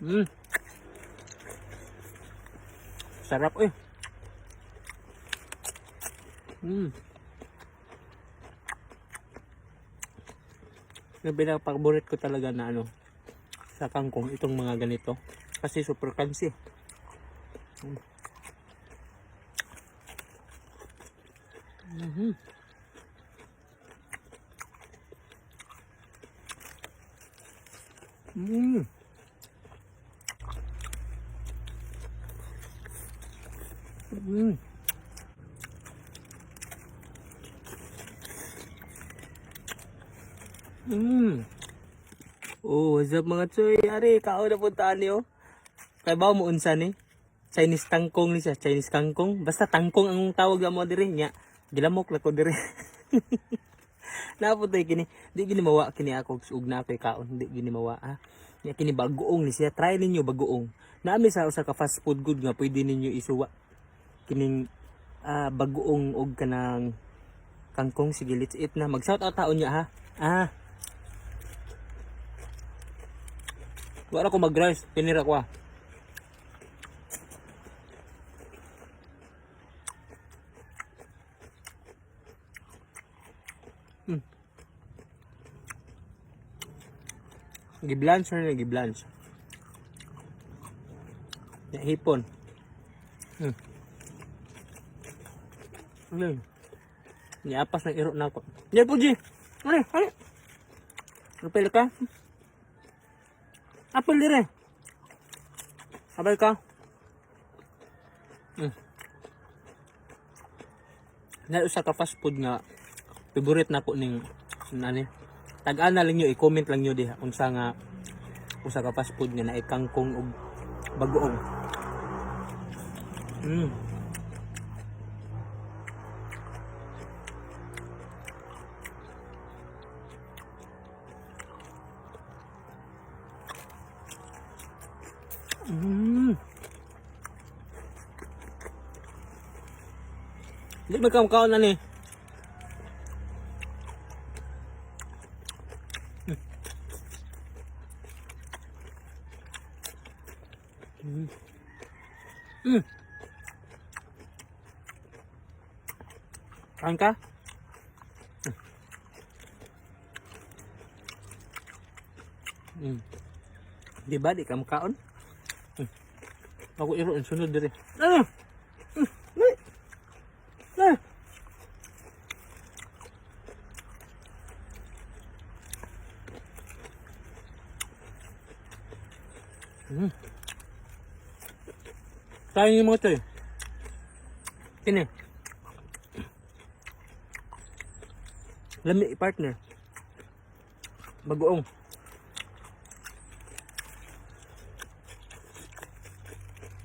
Mm. Sarap eh. Mm. Yung pinaka-paborit ko talaga na ano sa kangkong itong mga ganito kasi super crunchy. Mm. Mhm. Mm. Mm. Mm. Oh, what's up mga choy? Ari, kao na puntaan niyo. Kay ba mo unsa ni? Chinese tangkong ni siya, Chinese kangkong. Basta tangkong ang tawag mo diri nya. Gilamok la ko diri. Naputoy kini. Di gini mawa kini ako ug na ako'y kaon. Di gini mawa ha. Nya kini bagoong ni siya. Try ninyo bagoong. Naami sa usa ka fast food good nga pwede ninyo isuwa. Kining ah, bagoong og kanang kangkong sige let's eat na. Mag shout out taon niya ha. Ah. Wala ko mag-rice, pinira ko ah. Hmm. Giblanch na giblanch. Ya hipon. Hmm. Ano yun? Niapas ng iro na ako. Yan po, G! Ano? Ano? Rupel ka? Apple dire. Sabay ka. Hmm. Na usa ka fast food nga favorite na ko ning nani. Tag-ana lang nyo i-comment lang nyo diha unsa nga usa ka fast food nga naay kangkong ug bagoong. Mm. Mm. Di magkamkaon na ni. Mm. Mm. Kain ka? Mm. Di ba di ka makaon? Ako iro ang sunod dire. Ah! Mm, mm, ah. Mm. Kain yung mga to. Kini. Lami partner. Bagoong.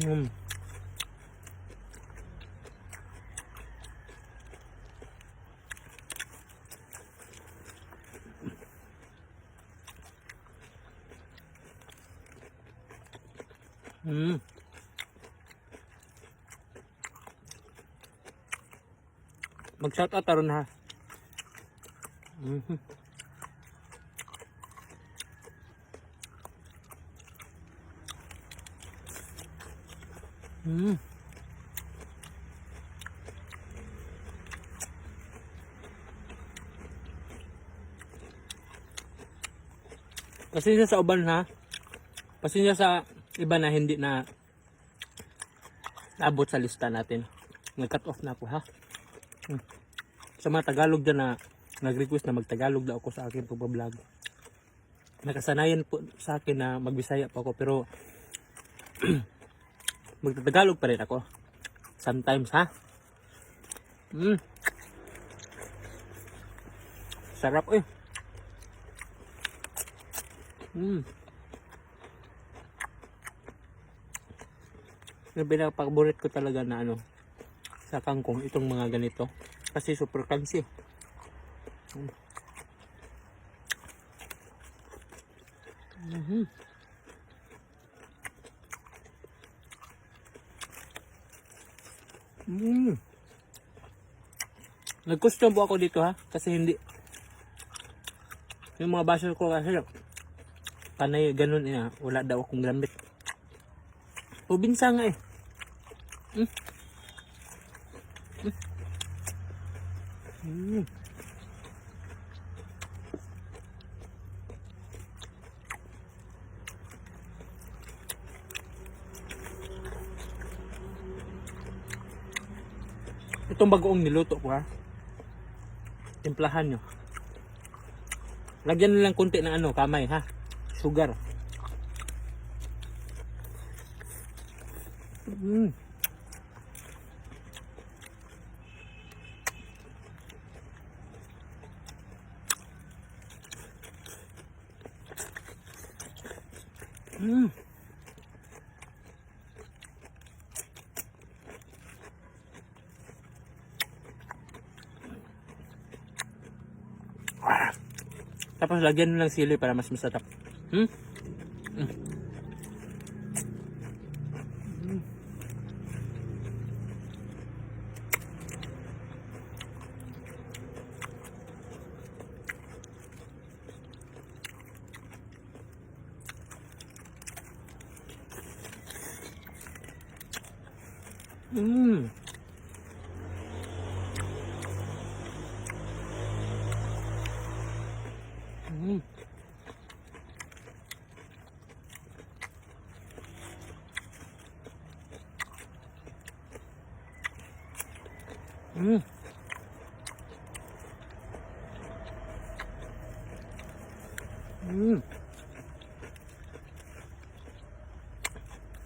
Mm. Mm. Mag-shout out taron ha. Mhm. Mm. Pasensya sa uban ha. Pasensya sa iba na hindi na abot sa lista natin. Nag-cut off na ako ha. Hmm. Sa mga Tagalog dyan na nag-request na mag-Tagalog daw ako sa akin pagbablog. Nakasanayan po sa akin na magbisaya pa ako pero magtatagalog pa rin ako. Sometimes, ha? Mm. Sarap eh. Mm. Yung pinaka-paborit ko talaga na ano sa kangkong itong mga ganito kasi super crunchy. Mm. Mhm. Mm. Nag-custom po ako dito ha kasi hindi yung mga basher ko kasi panay ganun eh, wala daw akong gamit. Ubinsa nga eh. Mm. Mm. Mm. Itong bagoong niluto ko ha. Timplahan nyo. Lagyan nyo lang konti ng ano, kamay ha. Sugar. Mm. Mm. Tapos lagyan mo ng sili para mas masarap. Hmm? Mm. Mm. Mm. Mm.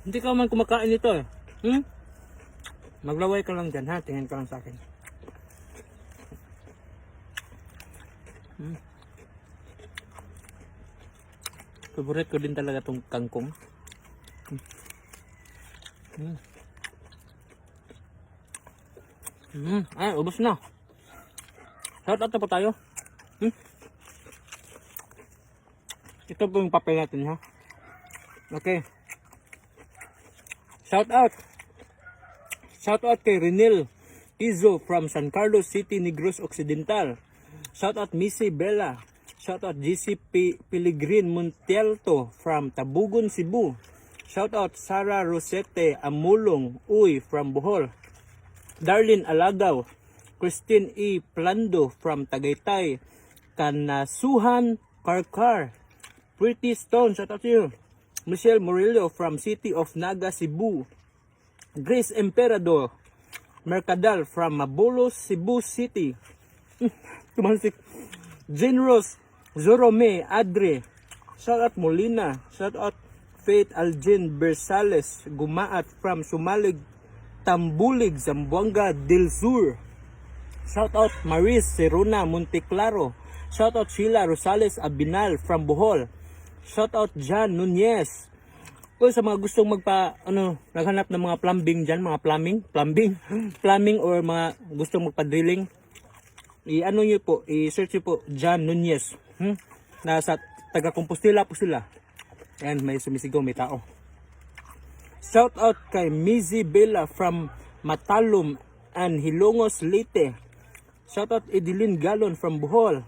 Hindi ka man kumakain nito eh. Hmm? Maglaway ka lang dyan ha. Tingin ka lang sa akin. Hmm. Favorite ko din talaga tong kangkong. Hmm. Hmm. Hmm. Ay, ubos na. Shout out na po tayo. Hmm. Ito po yung papel natin ha. Okay. Shout out. Shout out kay Renil Tizo from San Carlos City, Negros Occidental. Shout out Missy Bella. Shout out GC P- Pilgrin Montielto from Tabugon, Cebu. Shout out Sarah Rosete Amulong Uy from Bohol. Darlene Alagaw. Christine E. Plando from Tagaytay. Kanasuhan Karkar. Pretty Stone, shout out to you. Michelle Murillo from City of Naga, Cebu. Grace Emperador Mercadal from Mabulos, Cebu City. Tumansik. Jane Rose Zorome Adre. Shout out Molina. Shout out Faith Algin Bersales Gumaat from Sumalig Tambulig, Zamboanga del Sur. Shout out Maris Seruna Monteclaro. Shout out Sheila Rosales Abinal from Bohol. Shout out John Nunez. Kung sa mga gustong magpa ano, naghanap ng mga plumbing diyan, mga plumbing, plumbing, plumbing or mga gustong magpa-drilling, i-ano niyo po, i-search niyo po John Nunez. Hmm? Nasa taga Compostela po sila. Ayan, may sumisigaw, may tao. Shout out kay Mizi Bella from Matalum and Hilongos Leyte. Shout out Edeline Galon from Bohol.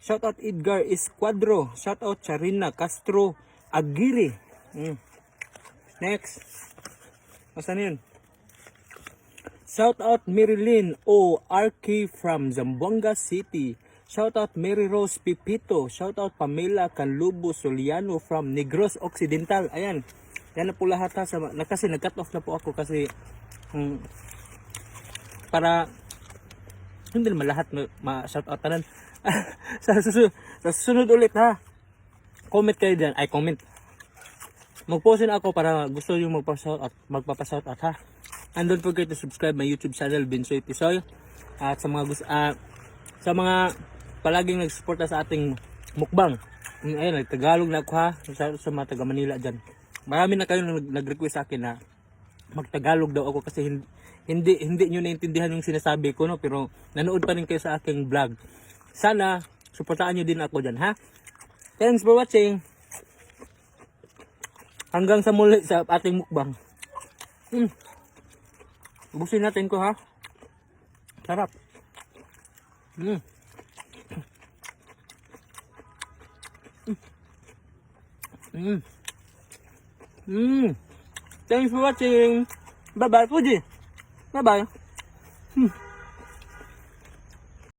Shout out Edgar Esquadro. Shout out Charina Castro Aguirre. Mm. Next. Asan yun? Shout out Marilyn O. Arki from Zamboanga City. Shout out Mary Rose Pipito. Shout out Pamela Canlubo Soliano from Negros Occidental. Ayan. Yan na po lahat ha. Sa, na, kasi nag-cut off na po ako kasi mm, para hindi naman lahat ma, ma-shout out tanan. sa, susunod, sa susunod ulit ha. Comment kayo dyan. Ay, comment. Mag-post ako para gusto yung magpa-shout out, magpapa-shout out ha. And don't forget to subscribe my YouTube channel, Binsoy Tisoy. At sa mga gusto, ah, sa mga palaging nagsuporta sa ating mukbang. Ayun, nagtagalog na ako ha. Sa, sa mga taga Manila dyan. Marami na kayo nag- nag-request sa akin na magtagalog daw ako kasi hindi hindi, hindi nyo naintindihan yung sinasabi ko no pero nanood pa rin kayo sa aking vlog. Sana suportahan nyo din ako dyan ha. Thanks for watching. Hanggang sa muli sa ating mukbang. Hmm. Ubusin natin ko ha. Sarap. Hmm. Mm. Mm. Thanks for watching. Bye bye, Fuji. Bye bye. Hmm.